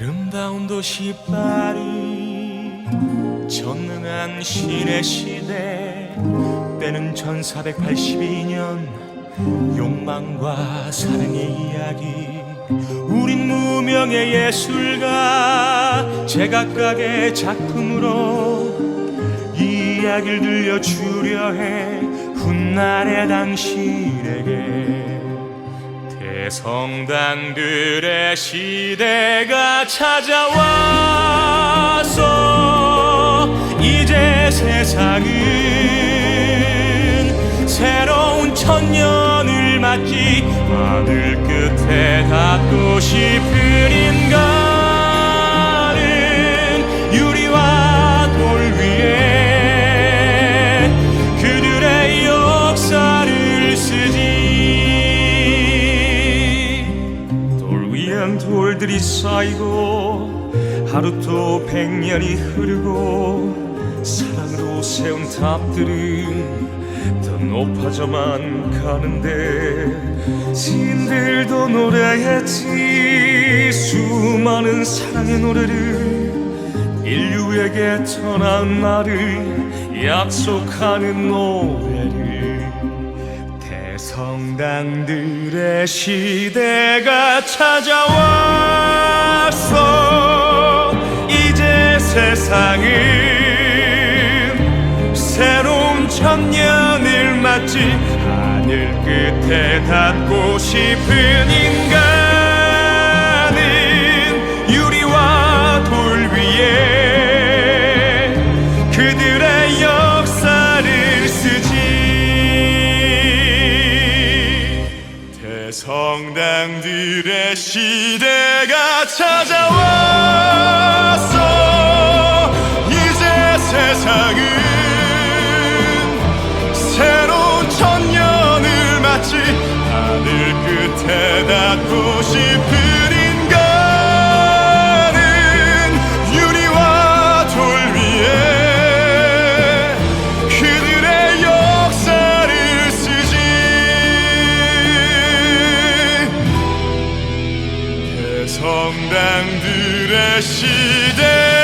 아름다운 도시 파리 전능한 신의 시대. 때는 1482년 욕망과 사랑의 이야기. 우린 무명의 예술가 제각각의 작품으로 이 이야기를 들려주려 해. 훗날의 당신에게 대성당들의 시대가 찾아왔어 이제 세상은 새로운 천년을 맞지 하늘 끝에 닿고 인간 돌 위엔 돌들이 쌓이고 하루 또 백년이 흐르고 사랑으로 세운 탑들은 더 높아져만 가는데 신들도 노래했지. 수많은 사랑의 노래를 인류에게 전한 날을 약속하는 노래를 대성당들 의 시대가 찾아왔어. 이제 세상은 새로운 천년을 맞지 하늘 끝에 닿고 싶은 시대가 찾아왔어. 이제 세상은 새로운 천년을 맞지 하늘 끝에 닿고 싶 대성당들의 시대